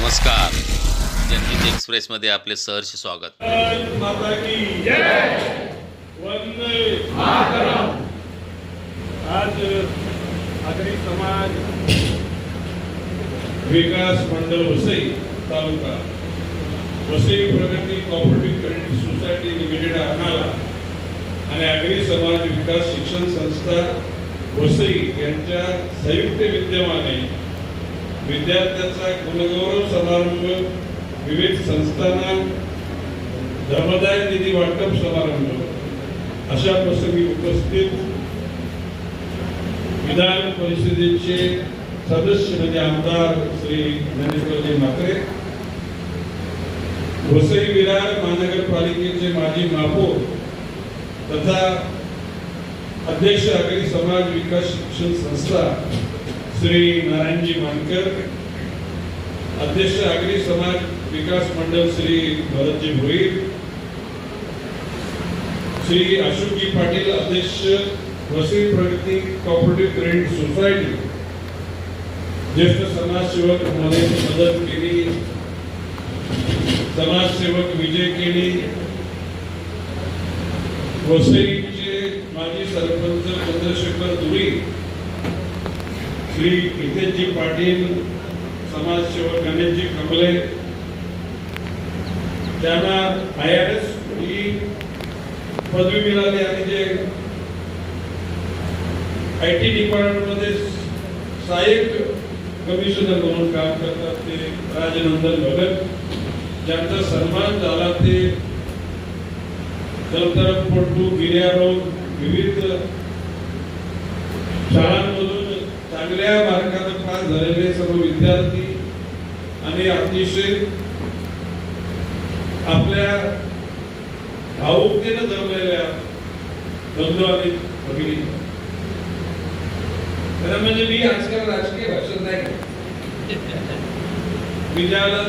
नमस्कार. जनहित एक्सप्रेसमध्ये आपले सहर्ष स्वागत. आज आगरी समाज विकास मंडळ Vasai taluka Vasai Pragati cooperative credit society limited आम्हाला आणि आगरी समाज विकास शिक्षण संस्था वसई यांच्या संयुक्त विद्यमाने विद्यार्थ्यांचा कुलगौरव समारंभ विविध संस्थांना धर्मदाय निधी वाटप समारंभ. अशा प्रसंगी उपस्थित विधान परिषदेचे सदस्य म्हणजे आमदार श्री ज्ञानेश्वरजी म्हात्रे वसई विरार महानगरपालिकेचे माजी महापौर तथा अध्यक्ष आगरी समाज विकास शिक्षण संस्था श्री नारायणजी मानकर अध्यक्ष आगरी समाज विकास मंडळ श्री भरतजी भोईर श्री अशोकजी पाटील अध्यक्ष Vasai Pragati cooperative credit society ज्येष्ठ समाजसेवक मदत मदत केली समाजसेवक विजय केली वसईचे माजी सरपंच चंद्रशेखर दुरी श्री हितेशजी पाटील समाजसेवक गणेशजी कमले त्यांना आय आर एस ही पदवी मिळाली आणि जे आय टी डिपार्टमेंटमध्ये सहाय्यक कमिशनर म्हणून काम करतात ते राजनंदन भगत. ज्यांचा सन्मान झाला ते जलतरणपटू गिर्यारोग विविध शाळांमध्ये चांगल्या मार्गाने पास झालेले सर्व विद्यार्थी आणि अतिशय आपल्या भाऊकतेनं जमलेल्या बंधू आणि भगिनी. खरं म्हणजे मी आजकाल राजकीय भाषण नाही मी ज्याला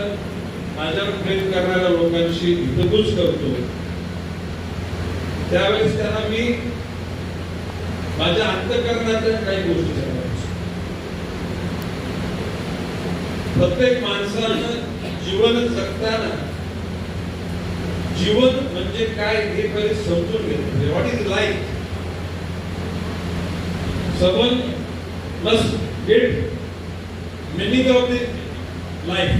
माझ्यावर प्रेम करणाऱ्या लोकांशी हितगुज करतो त्यावेळेस त्यांना मी माझ्या अंतकरणाच्या काही गोष्टी सांगतो. प्रत्येक माणसानं जीवन जगताना जीवन म्हणजे काय हे पहिले समजून घेतलं व्हॉट इज लाईफ सबन must get meaning of the life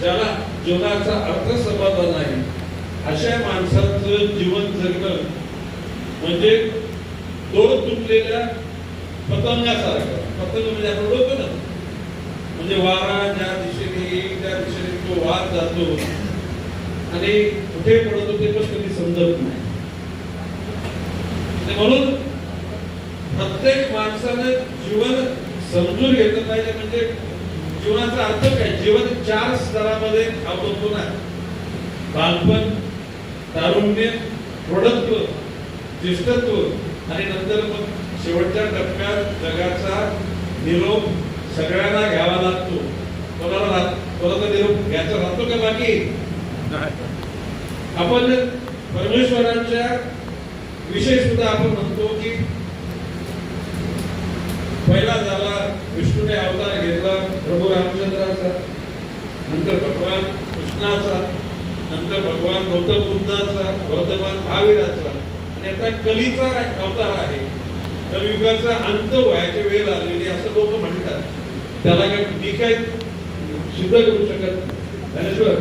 ज्याला जीवनाचा अर्थ समजला नाही. अशा माणसाचं जीवन जगणं म्हणजे डोळ तुटलेल्या पतंगासारखं. पतंग म्हणजे आपण बोलतो ना? म्हणजे वारा ज्या दिशेने येईल त्या दिशेने तो वाद जातो. आणि कुठे पडतो ते पण कधी समजत नाही. म्हणजे म्हणून प्रत्येक माणसाने जीवन समजून घेतलं पाहिजे म्हणजे जीवनाचा अर्थ काय? जीवन चार स्तरामध्ये अवलंबून आहे. बालपण तारुण्य प्रौढत्व ज्येष्ठत्व आणि नंतर मग शेवटच्या टप्प्यात जगाचा निरोप सगळ्यांना घ्यावा लागतो. कोणाला कोणाचा निरोप घ्यायचा राहतो का बाकी? आपण परमेश्वरांच्या विषय सुद्धा आपण म्हणतो की पहिला झाला विष्णूने अवतार घेतला प्रभू रामचंद्राचा नंतर भगवान कृष्णाचा नंतर भगवान गौतम बुद्धाचा वर्धमान महावीराचा आणि आता कलीचा अवतार आहे. कलियुगाचा अंत व्हायची वेळ आलेली असं लोक म्हणतात. त्याला काय मी काय सिद्ध करू शकत Dnyaneshwar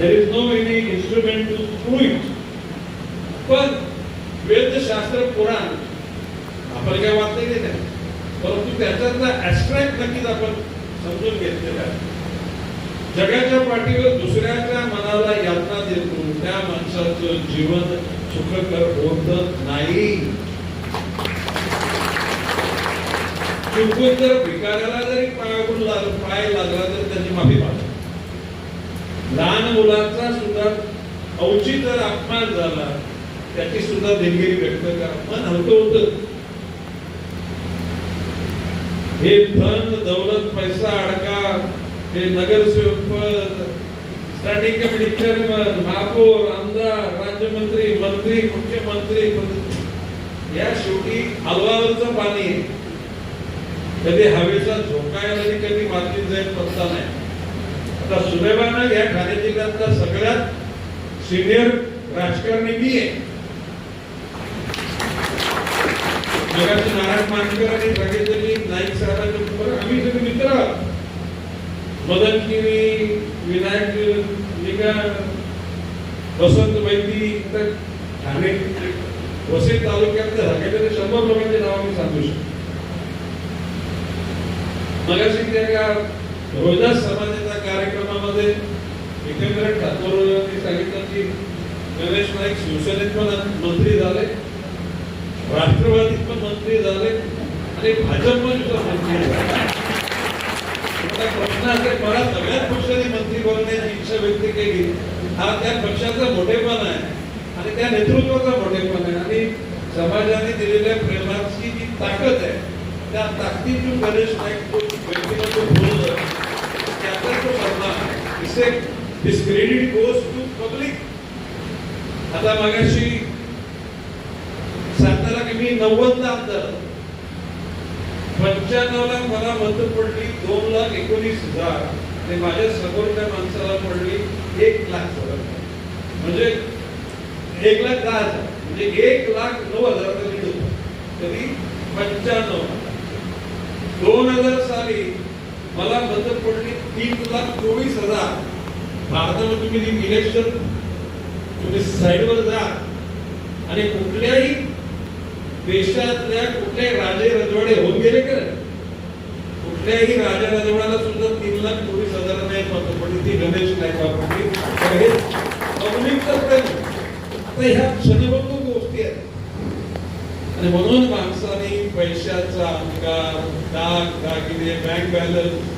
there is no any instrument to prove it पण वेदशास्त्र पुराण आपण काय वाचलेले नाही? परंतु त्याच्यातला ऍस्ट्रॅक्ट नक्कीच आपण समजून घेतलेला आहे. जगाच्या पाठीवर दुसऱ्याच्या मनाला यातना देतो. त्या माणसाचं जीवन सुखकर होत नाही. चुकून जर भिकाऱ्याला जरी पायाकडून लाग पाय लागला तर त्याची माफी मागा लहान मुलांचा सुद्धा औचित जर अपमान झाला त्याची सुद्धा दिलगिरी व्यक्त करा. मन हलकं होतं. हे धन दौलत पैसा अडका हे नगरसेवक पद स्टँडिंग कमिटी चेअरमन महापौर आमदार राज्यमंत्री मंत्री मुख्यमंत्री या शेवटी हलवावरचं पाणी आहे. कधी हवेचा झोका यायला कधी मातीत जाईल पत्ता नाही. आता सुदैवानं या ठाणे जिल्ह्यातला सगळ्यात सिनियर राजकारणी मी आहे. जगाचे नारायण मानकर आणि सांगितलं नाईक साहेबांच्या बरोबर आम्ही सगळे मित्र आहोत. मदन किरी विनायक निगा वसंत वैदी तर ठाणे वसई तालुक्यातल्या सगळ्याकडे शंभर लोकांचे नाव आम्ही सांगू शकतो. मगाशी त्या एका रोहिदास समाजाच्या कार्यक्रमामध्ये एकंदर ठाकूर यांनी सांगितलं की गणेश नाईक शिवसेनेत पण मंत्री झाले राष्ट्रवादीत पण मंत्री झाले आणि भाजप पण मंत्री झाले. आता प्रश्न असे आहे, मला सगळ्याच पक्षाने मंत्री बनण्याची इच्छा व्यक्त केली. हा त्या पक्षाचा मोठेपण आहे आणि त्या नेतृत्वाचा मोठेपण आहे. आणि समाजाने दिलेल्या प्रेमाची जी ताकद आहे त्या ताकदीतून गणेश नाईक जो व्यक्तिमत्व बोललं त्याचा जो सन्मान इसे डिस्क्रेडिट गोज टू पब्लिक आता मागाशी सांगताना की मी नव्वदला आमदार पंच्याण्णवला मला मत पडली दोन लाख एकोणीस हजार. आणि माझ्या समोरच्या माणसाला पडली एक लाख हजार म्हणजे एक लाख दहा हजार. म्हणजे एक लाख नऊ हजार लीड होता कधी पंच्याण्णव. दोन हजार साली मला मदत पडली तीन लाख चोवीस हजार. भारतामध्ये तुम्ही इलेक्शन तुम्ही साईडवर जा. आणि कुठल्याही देशातल्या कुठल्याही राजे रजवाडे होऊन गेले का कुठल्याही राजा रजवाड्याला सुद्धा तीन लाख चोवीस हजार नाही मत पडली. ती गणेश नाही वापरली तर हे ह्या क्षणबद्ध आणि म्हणून माणसाने पैशाचा अंकार दाग दागिने बँक बॅलन्स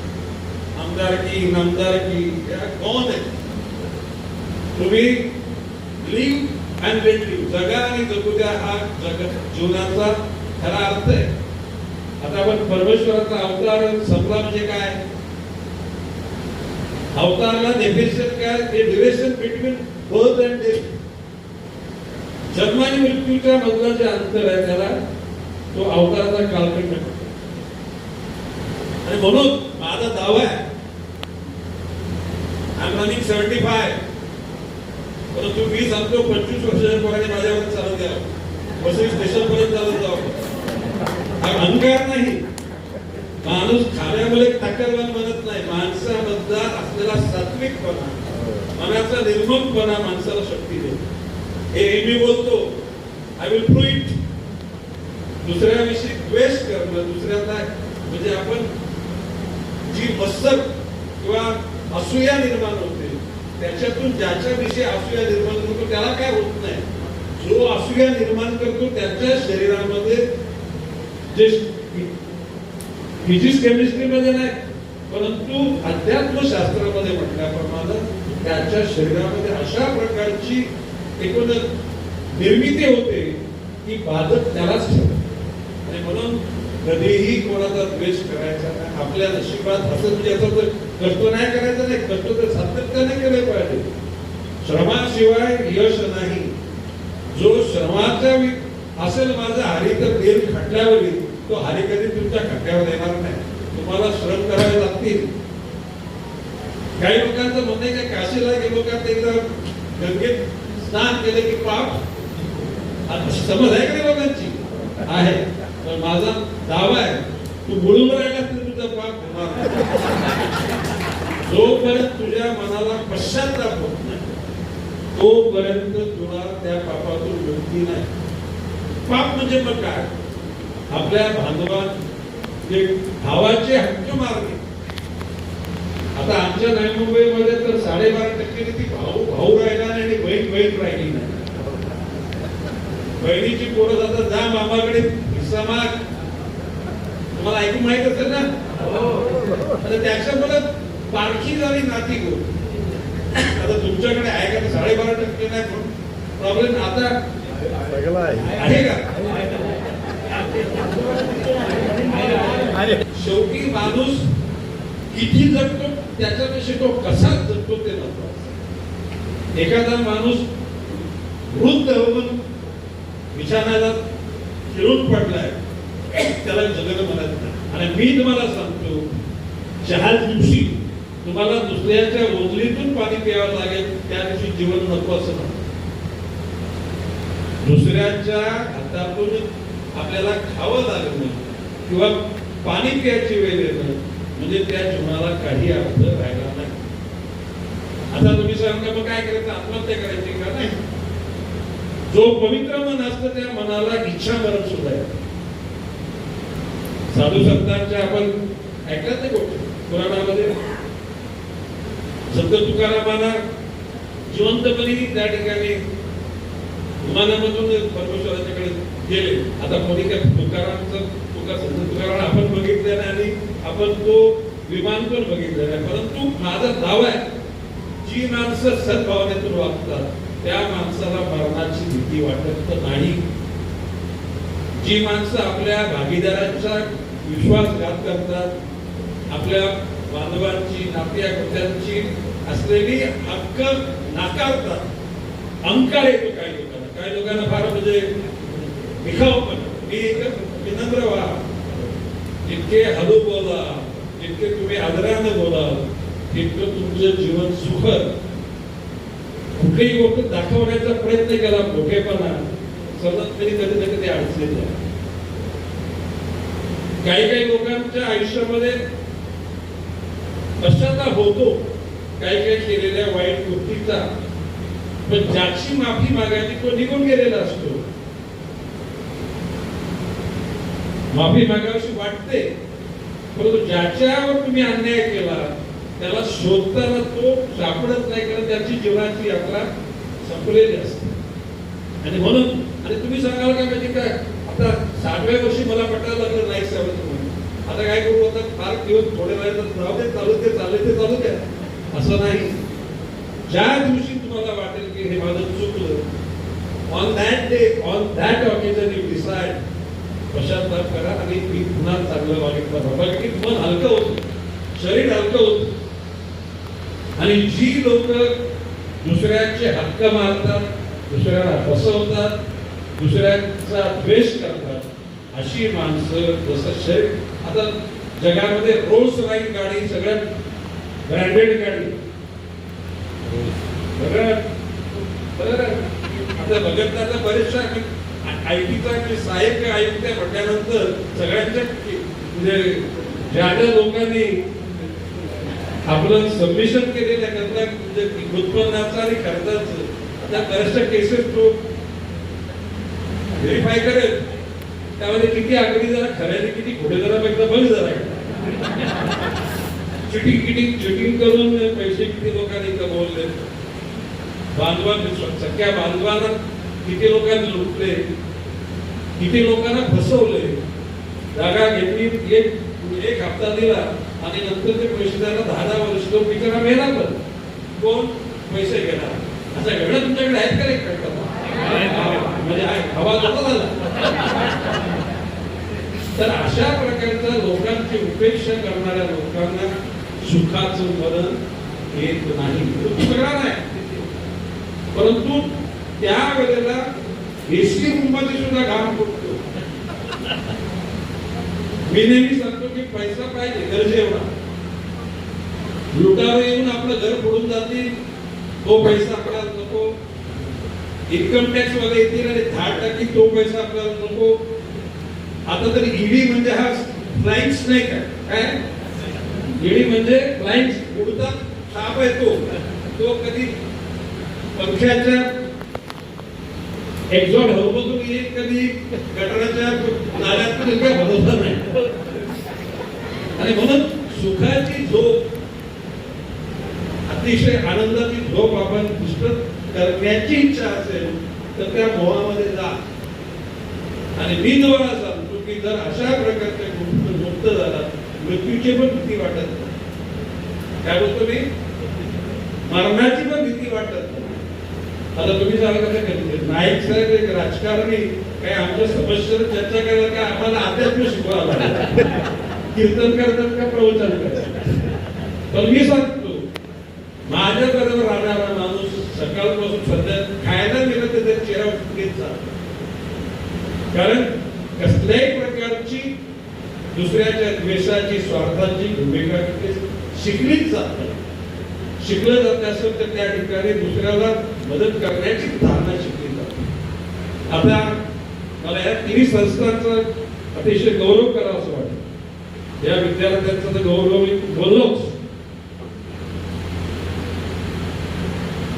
आमदारकी नामदारकी या कोण आहे? तुम्ही लिव्ह अँड लेट लिव्ह जगा आणि जगू द्या हा जग जीवनाचा खरा अर्थ आहे. आता आपण परमेश्वराचा अवतार संपला म्हणजे काय? अवतारला डेफिनेशन काय? ते duration between birth and death जन्म आणि मृत्यूच्या मधलं जे अंतर आहे त्याला तो अवताराचा कालखंड आणि म्हणून माझा दावा आहे I am running seventy five परंतु मी सांगतो पंचवीस वर्षाच्या पोराने माझ्यावर चालत द्यावं वसई स्टेशन पर्यंत चालत जावं. हा अहंकार नाही. माणूस खाण्यामध्ये ताकदवान म्हणत नाही. माणसामधला असलेला सात्विकपणा मनाचा निर्ममपणा माणसाला शक्ती देतो. हे मी बोलतो. आय विल प्रूव्ह इट दुसऱ्याविषयी द्वेष करणं दुसऱ्याला म्हणजे आपण जी मत्सर किंवा असूया निर्माण होते त्याच्यातून ज्याच्याविषयी असूया निर्माण करतो त्याला काय होत नाही. जो असूया निर्माण करतो त्याच्या शरीरामध्ये जे फिजिक्स केमिस्ट्रीमध्ये नाही परंतु अध्यात्मशास्त्रामध्ये म्हटल्याप्रमाणे त्याच्या शरीरामध्ये अशा प्रकारची एकूण निर्मिती होते की बाधक त्यालाच ठेवते आणि म्हणून कधीही कोणाचा द्वेष करायचा नाही आपल्या नशिबात असं म्हणजे असं तर कष्ट नाही करायचं नाही कष्ट तर सातत्याने केले पाहिजे. श्रमाशिवाय यश नाही. जो श्रमाचा असेल माझा हरी तर देव खटल्यावर तो हरी कधी तुमच्या खटल्यावर येणार नाही. तुम्हाला श्रम करावे लागतील. काही लोकांचं म्हणणं आहे काशीला गेलो का ते गंगेत स्नान केले की पाप. आता समज आहे का लोकांची आहे. पण माझा दावा आहे तू बुडून राहिला तर तुझा पाप होणार जोपर्यंत तुझ्या मनाला पश्चाताप होत नाही तोपर्यंत तुला त्या पापातून मुक्ती नाही. पाप म्हणजे मग काय? आपल्या बांधवात भावाचे हक्क मारणे आता आमच्या नवी मुंबईमध्ये तर साडेबारा टक्के ती भाऊ भाऊ राहिला नाही आणि बहीण बहीण राहिली नाही. बहिणीची पोरं जातात. जा मामाकडे हिस्सा माग. तुम्हाला ऐकून माहीत असेल ना? आता त्याच्यामुळे पारखी झाली नाती गो आता तुमच्याकडे आहे का? साडेबारा टक्के नाही. प्रॉब्लेम आता आहे का? शेवटी माणूस किती जगतो? त्याच्यापेक्षा तो कसा जगतो ते महत्वाचं एखादा माणूस वृद्ध होऊन विचारायला फिरून पडलाय त्याला जगणं म्हणत नाही आणि मी तुम्हाला सांगतो चार दिवशी तुम्हाला तुम्हाला दुसऱ्याच्या ओझलीतून पाणी प्यावं लागेल त्या दिवशी जीवन नको असं नाही. दुसऱ्याच्या हातातून आपल्याला खावं लागणं किंवा पाणी प्यायची वेळ येणं म्हणजे त्या जीवनाला काही अर्थ राहिला नाही. आता तुम्ही सांगता मग काय करायचं? आत्महत्या करायची का नाही? जो पवित्र मन असतं त्या मनाला इच्छा मरण सुद्धा आहे साधू संतांच्या आपण ऐकलं ते गोष्ट. पुराणामध्ये संत तुकारामाला जिवंतपणी त्या ठिकाणी विमानामधून परमेश्वराच्याकडे गेले. आता कोणी काय तुकारामचं तुका कारण आपण बघितलं नाही आणि आपण तो विमान पण बघितलं नाही. परंतु माझा दावा आहे जी माणसं सद्भावनेतून वागतात त्या माणसाला मरणाची भीती वाटत नाही. जी माणसं आपल्या भागीदारांचा विश्वासघात करतात आपल्या बांधवांची नात्या कृत्यांची असलेली हक्क नाकारतात अंकार येतो काही लोकांना. काही लोकांना फार म्हणजे दिखाव पण मी एकच विनम्र व्हा. इतके हळू बोला इतके तुम्ही आदरानं बोला इतकं तुमचं जीवन सुखद. कुठलीही गोष्ट दाखवण्याचा प्रयत्न केला मोठेपणा. सतत तरी कधी ना कधी अडचणीत आहे काही काही लोकांच्या आयुष्यामध्ये पश्चाताप होतो काही काही केलेल्या वाईट गोष्टीचा. पण ज्याची माफी मागायची तो निघून गेलेला असतो. माफी मागावीशी वाटते परंतु ज्याच्यावर तुम्ही अन्याय केला त्याला शोधताना तो सापडत नाही कारण त्याची जीवनाची यात्रा संपलेली असते. आणि म्हणून आणि तुम्ही सांगाल का म्हणजे काय आता सातव्या वर्षी मला पटायला लागलं नाही सेवन तुम्ही आता काय करू आता फार दिवस थोडे वेळ तर राहू दे चालू दे चालू ते चालू द्या असं नाही. ज्या दिवशी तुम्हाला वाटेल की हे माझं चुकलं on that day on that occasion you decide पश्चाताप करा आणि मी पुन्हा चांगलं मागितलं बाबा की मन हलकं होतं. शरीर हलकं होतं. आणि जी लोक दुसऱ्यांचे हक्क मारतात दुसऱ्याला फसवतात दुसऱ्यांचा द्वेष करतात अशी माणसं जसं शरीर आता जगामध्ये रोल्स रॉइस गाडी सगळ्यात ब्रँडेड गाडी. बरं आता बघत आता बरेचशा आयटीचा सहाय्यक आयुक्त म्हटल्यानंतर सगळ्यांच्या म्हणजे ज्या ज्या लोकांनी आपलं सबमिशन केलेल्या करता म्हणजे उत्पन्नाचं आणि खर्चाचं त्या बऱ्याचशा केसेस तो व्हेरीफाय करेल. त्यामध्ये किती आकडी जरा खऱ्याने किती खोटे जरा बघता बघ जरा. चिटिंग किटिंग चिटिंग करून पैसे किती लोकांनी कमवले? बांधवा सख्या बांधवांना किती लोकांनी लुटले? किती लोकांना फसवले जागा घेतली एक एक हप्ता दिला आणि नंतर ते पैसे द्यायला दहा दहा वर्ष तो बिचारा मेला पण. कोण? पैसे घेणार. असं एवढं तुमच्याकडे आहेत का? म्हणजे हवा जाता झाला. तर अशा प्रकारच्या लोकांची उपेक्षा करणाऱ्या लोकांना सुखाचं मरण येत नाही. सगळा नाही. परंतु त्या वेळेला एसी रूममध्ये सुद्धा घाम फुटतो. मी नेहमी सांगतो की पैसा पाहिजे गरजे एवढा. लुटावे येऊन आपलं घर फोडून जातील तो पैसा आपल्याला नको. इन्कम टॅक्स वाले येतील आणि दहा टक्के तो पैसा आपल्याला नको. आता तर ईडी म्हणजे हा फ्लाइंग स्नेक आहे. काय? ईडी म्हणजे फ्लाइंग उडता साप आहे तो तो कधी पंख्याच्या एक्झॉट हवमधून येईल कधी गटाराच्या नाल्यातून काय भरोसा नाही. आणि म्हणून सुखाची झोप अतिशय आनंदाची झोप आपण पुस्तक करण्याची इच्छा असेल तर त्या मोहामध्ये जा. आणि मी तुम्हाला सांगतो की जर अशा प्रकारच्या गोष्टी मुक्त झाला मृत्यूची पण भीती वाटत नाही. काय बोलतो मी मरणाची पण भीती वाटत नाही. आता तुम्ही सांगा कसं नाईक साहेब एक राजकारणी काय आमच्या समस्येवर चर्चा करायला काय आम्हाला अध्यात्म शिकवावं लागेल. कीर्तन करतात का प्रवचन करतात पण मी सांगतो माझ्या बरोबर राहणारा माणूस सकाळपासून सध्या खायला गेलं तर त्या चेहरा उठलेच कारण कसल्याही प्रकारची दुसऱ्याच्या द्वेषाची स्वार्थाची भूमिका शिकलीच जात नाही. शिकलं जात असेल तर त्या ठिकाणी दुसऱ्याला मदत करण्याची धारणा शिकली जाते. आता मला या तिन्ही संस्थांचा अतिशय गौरव करावा असं वाटत. या विद्यार्थ्यांचा तर गौरव मी बोललोच.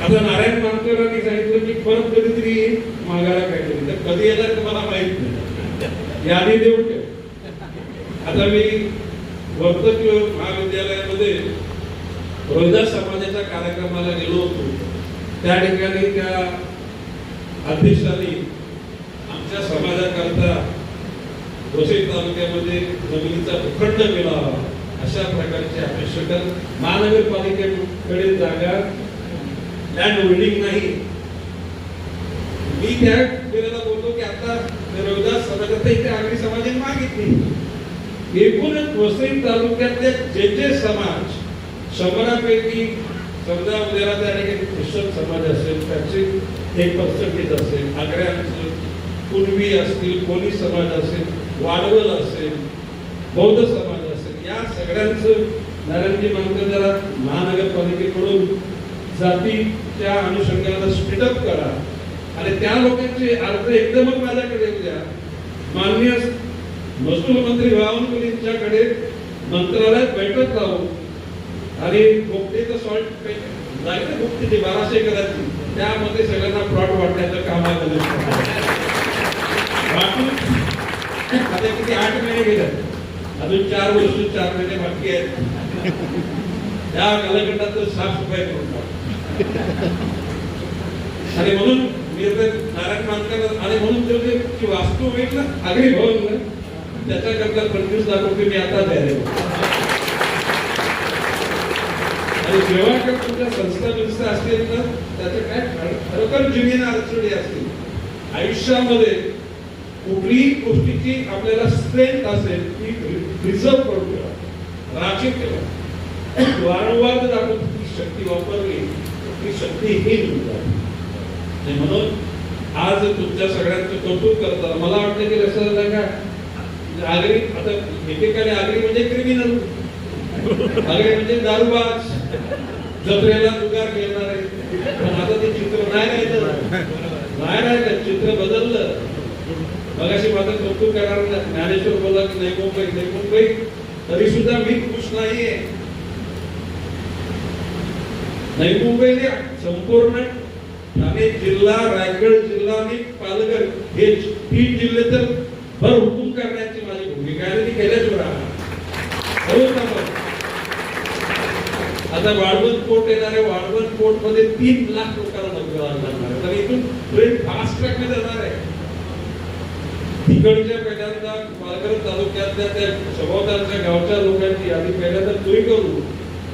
आता नारायण मानकरांनी सांगितलं की परत कधीतरी मागायला काहीतरी. तर कधी येणार तर मला माहीत नाही. यादी देऊन ठेव. आता मी वर्तक महाविद्यालयामध्ये रोहिदास समाजाच्या कार्यक्रमाला गेलो होतो. त्या ठिकाणी त्या अध्यक्षांनी आमच्या समाजाकरता वसई तालुक्यामध्ये जमिनीचा भूखंड मिळावा अशा प्रकारची अपेक्षा महानगरपालिकेकडे जागा लँड होल्डिंग नाही. मी त्या वेळेला बोलतो की आता रविदास समाजात इथे आगरी समाजाने मागितली. एकूणच वसई तालुक्यातले जे जे समाज शंभरापैकी समजा उद्याला त्या ठिकाणी ख्रिश्चन समाज असेल त्याचे एक पर्सेंटेज असेल. आग्र्याचं कुणबी असतील पोलीस समाज असेल वाडवल असेल बौद्ध समाज असेल या सगळ्यांचं नारायणजी मानकर जरा महानगरपालिकेकडून जातीच्या अनुषंगाला स्पीडअप करा. आणि त्या लोकांचे अर्ज एकदमच माझ्याकडे द्या. माननीय महसूल मंत्री बावनकुळेंच्याकडे मंत्रालयात बैठक राहू आणि गोपटेचं सॉल्ट नाही ना ते बाराशे करायची त्यामध्ये सगळ्यांना प्लॉट वाटण्याचं काम आहे आता किती आठ महिने गेले. अजून चार वर्ष चार महिने बाकी आहेत. त्या कालखंडात तर साफसफाई करून आणि म्हणून मी नारायण मानकर आणि म्हणून ते वास्तू होईल ना आगरी भवन त्याच्याकरता पंचवीस लाख रुपये मी आता द्यायला आणि जेव्हा का तुमच्या संस्था बिंस्था असतील तर त्याचं काय खरोखर जिनीन अडचणी असतील. आयुष्यामध्ये कुठलीही गोष्टीची आपल्याला स्ट्रेंथ असेल ती रिझर्व करून ठेवा. राखीव ठेवा. वारंवार जर आपण ती शक्ती वापरली तर ती शक्ती ही जाते. म्हणून आज तुमच्या सगळ्यांचं कौतुक करतात मला वाटतं की लक्षात झालं का आगरी आता एकेकाने आगरी म्हणजे क्रिमिनल आगरी म्हणजे दारूबाज. जत्रेला जुगार खेळणारे पण आता ते चित्र नाही राहिलं. नाही राहिलं. चित्र बदललं. मगाशी माझं कौतुक करणार ज्ञानेश्वर बोला की नाही मुंबई नाही मुंबई. तरी सुद्धा मी खुश नाहीये. नाही मुंबईने संपूर्ण ठाणे जिल्हा रायगड जिल्हा आणि पालघर. हे तीन जिल्हे तर भर हुकूम करणार माझी भूमिका आहे आणि ती केल्याशिवाय राहणार हो का मग? आता वाळवण पोर्ट येणार आहे वाळवण पोर्टमध्ये तीन लाख लोकांना नोकऱ्या लागणार तर इथून ट्रेन फास्ट ट्रॅकमध्ये जाणार आहे. तिकडच्या पहिल्यांदा पालघर तालुक्यातल्या त्या सभोवतालच्या गावच्या लोकांची आधी पहिल्यांदा तुम्ही करू.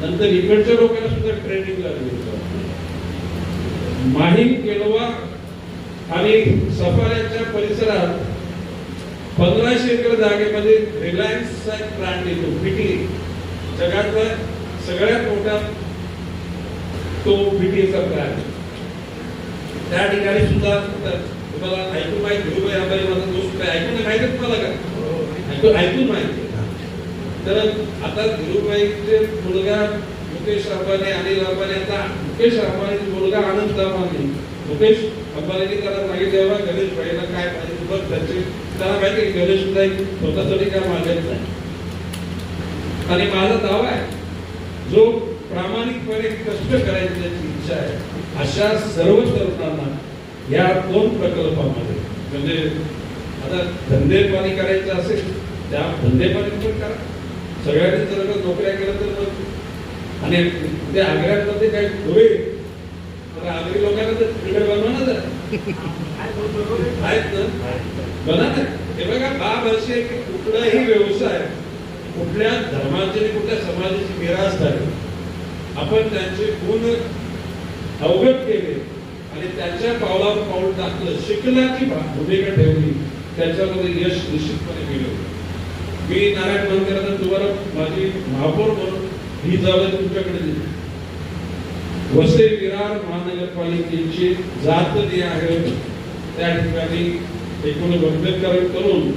नंतर इकडच्या लोकांना सुद्धा ट्रेनिंग लागली. माहीम केलवा आणि सफाऱ्याच्या परिसरात पंधराशे एकर जागेमध्ये रिलायन्सचा एक ब्रँड येतो फिटी जगातला सगळ्यात मोठा तो पिटीचा प्लॅन त्या ठिकाणी सुद्धा तुम्हाला ऐकून माहिती धीरूभाई अंबानी माझा दोस्त काय ऐकून माहिती आहे तुम्हाला का? ऐकून ऐकून माहिती तर आता धीरूभाईचे मुलगा मुकेश अंबानी अनिल अंबानी आता मुकेश अंबानीचा मुलगा आनंद अंबानी मुकेश अंबानीने त्याला सांगितलं बाबा गणेश भाईला काय पाहिजे बघ त्याचे त्याला माहिती गणेश सुद्धा स्वतःसाठी काय मागायचं आणि माझा दावा आहे. जो प्रामाणिकपणे कष्ट करायची त्याची इच्छा आहे अशा सर्व तरुणांना या दोन प्रकल्पामध्ये म्हणजे आता धंदे पाणी करायचं असेल त्या धंदे पाणी पण करा. सगळ्यांनी जर का नोकऱ्या केल्या तर आणि ते आग्र्यामध्ये काही होईल. तर आगरी लोकांना तर तिकडे बनवा ना आहेत ना? बना ना हे बघा बाब असे की कुठलाही व्यवसाय कुठल्या धर्माचे आणि कुठल्या समाजाची मिराज झाली आपण त्यांचे गुण अवगत केले आणि त्याच्या पावलावर पाऊल टाकलं शिकण्याची भूमिका ठेवली त्याच्यामध्ये यश निश्चितपणे मिळवलं मी नारायण मनकरांना तुम्हाला माझी महापौर म्हणून ही जबाबदारी तुमच्याकडे दिली वसई विरार महानगरपालिकेची जात जी आहे त्या ठिकाणी एकूण वर्गीकरण करून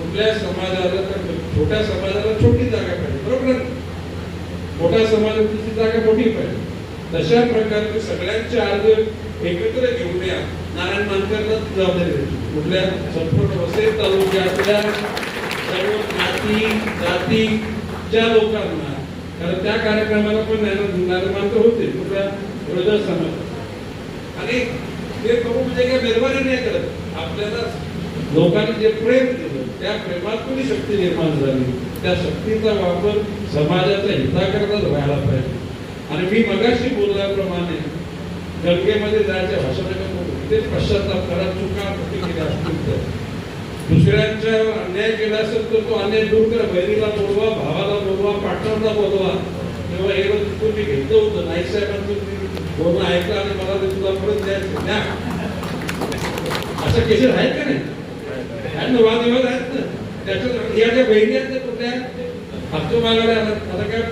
कुठल्या समाजाला तर छोट्या समाजाला छोटी जागा पाहिजे बरोबर मोठ्या मोठ्या समाजाची जागा मोठी पाहिजे. तशा प्रकारचे सगळ्यांचे अर्ज एकत्र घेऊन या. नारायण मानकरला जबाबदारी द्यायची. कुठल्या संपूर्ण वसई तालुक्यातल्या सर्व जाती ज्या लोकांना कारण त्या कार्यक्रमाला पण नारायण नारायण मानकर होते कुठल्या समाज आणि ते प्रमुख म्हणजे काही मेहरबानी नाही करत. आपल्याला लोकांनी जे प्रेम केलं त्या प्रेमातून शक्ती निर्माण झाली. त्या शक्तीचा वापर समाजाच्या हिताकरताच व्हायला पाहिजे. आणि मी मगाशी बोलल्याप्रमाणे गंगेमध्ये जायच्या भाषणाच्या ते पश्चाताप करा चुका प्रतिक्रिया असतील तर. दुसऱ्यांच्या अन्याय केला असेल तर तो अन्याय दूर करा. बहिणीला बोलवा भावाला बोलवा पार्टनरला बोलवा. तेव्हा हे रोज मी घेतलं होतं नाईक साहेबांचं बोलणं ऐकलं आणि मला ते तुला परत द्यायचं. द्या असं केसेस आहेत का नाही? आणि वादविवाद आहेत ना त्याच्यात या ज्या बहिणी आहेत ना कुठल्या? हक्क मागायला आलात. आता काय?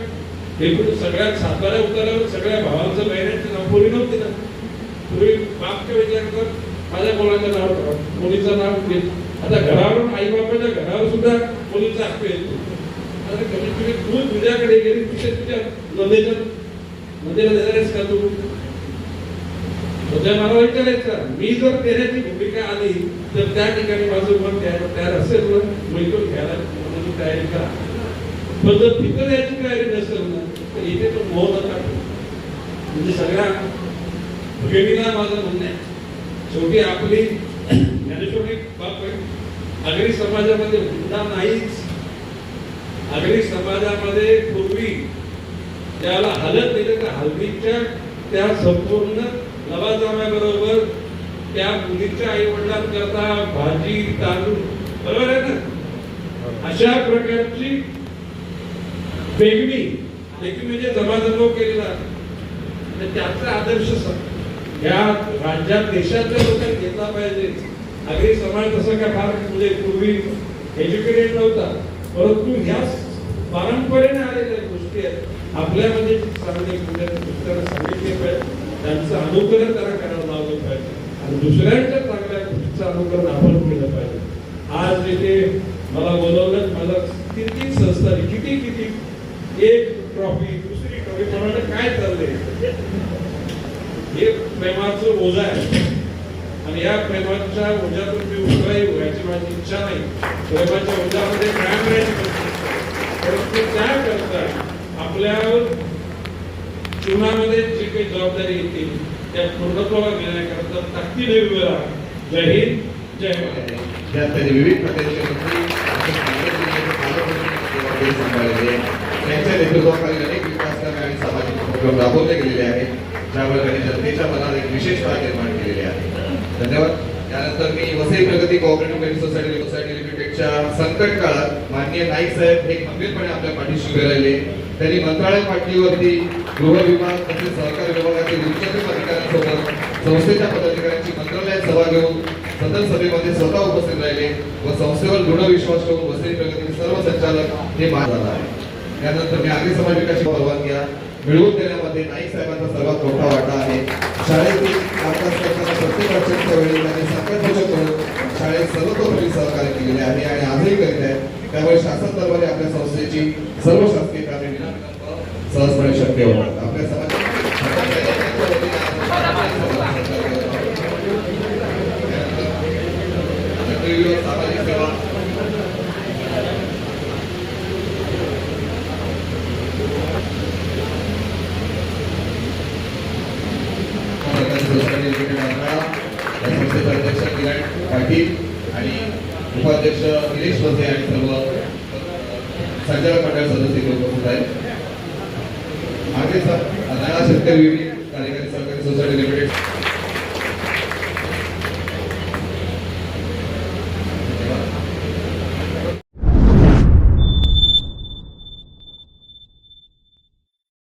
हे सगळ्या सातबाऱ्या उतारावर सगळ्या भावांचं बहिण्यांची नाव पूर्वी नव्हती ना? पूर्वी बापच्या विचार माझ्या मुलाचं नाव ठेवा. मुलीचं नाव घेत आता घरावरून आई बापाच्या घरावर सुद्धा मुलीचा हक्क येतो आता कमीत कमी तू तुझ्याकडे गेली तिथे तुझ्या नदीच्या नदीला देणारेस का तू? तुझ्या मला विचारायचं मी जर देण्याची भूमिका आली तर त्या ठिकाणी माझं मन तयार असेल ना मी तो घ्यायला तयारी करा. पण जर तिथं याची तयारी नसेल ना तर इथे तो मोह नका म्हणजे सगळ्या भगिनीला माझं म्हणणं आहे शेवटी आपली ज्ञानेश्वरी बाप आहे. आगरी समाजामध्ये हुंडा नाहीच. आगरी समाजामध्ये पूर्वी ज्याला हलत दिलं तर हल्दीच्या त्या संपूर्ण लवाजमाबरोबर त्या मुलीच्या आई वडिलांकरता भाजी तांदूळ बरोबर आहे ना? अशा प्रकारची वेगळी वेगळी म्हणजे जमाजमो केलेला तर त्याचा आदर्श या राज्यात देशातल्या लोकांनी घेतला पाहिजे. अगदी समाज तसं काय फार म्हणजे पूर्वी एज्युकेटेड नव्हता. परंतु ह्या पारंपरेने आलेल्या गोष्टी आहेत. आपल्यामध्ये चांगले मुलं पुस्तकं सांगितली पाहिजे त्यांचं अनुकरण त्यांना करायला लावलं पाहिजे. आणि दुसऱ्यांच्या चांगल्या गोष्टीचं अनुकरण आपण केलं पाहिजे. आज इथे मला बोलवलं मला किती संस्था किती किती एक ट्रॉफी दुसरी ट्रॉफी मला काय चाललंय? हे प्रेमाचं ओझा आहे. आणि या प्रेमाच्या ओझ्यातून मी उतराई हो, व्हायची माझी इच्छा नाही. प्रेमाच्या ओझ्यामध्ये काय राहायची परंतु काय करता आपल्या जीवनामध्ये जबाबदारी येते. त्या पूर्णत्वाला घेण्याकरता ताकदीने उभे राहा जय हिंद जय महाराज त्यात विविध प्रकारचे मंत्री तसेच त्यांच्या नेतृत्वाखाली अनेक विकास कामे आणि सामाजिक उपक्रम राबवले गेलेले आहेत. ज्यामुळे त्यांनी जनतेच्या मनात एक विशेषता निर्माण केलेली आहे. धन्यवाद. त्यानंतर मी Vasai Pragati cooperative credit society society लिमिटेडच्या संकट काळात माननीय नाईक साहेब हे खंबीरपणे आपल्या पाठीशी उभे राहिले. त्यांनी मंत्रालय पातळीवरती गृह विभाग तसेच सहकार विभाग संस्थेच्या पदाधिकाऱ्यांची मंत्रालयात सभा घेऊन सदन सभेमध्ये स्वतः उपस्थित राहिले व संस्थेवर दृढ विश्वास ठेवून वसई प्रगतीचे सर्व संचालक हे मान झाला आहे. त्यानंतर मी आगे समाज विकास परवानग्या मिळवून देण्यामध्ये नाईक साहेबांचा सर्वात मोठा वाटा आहे. शाळेतील कामकाज करताना प्रत्येक अडचणीच्या वेळी त्यांनी संकटमोचक म्हणून शाळेत सर्वतोपरी सहकार्य केलेले आहे आणि आजही करीत आहे. त्यामुळे शासन दरबारी आपल्या संस्थेची सर्व शासकीय कामे विनाविलंब सहजपणे शक्य होतात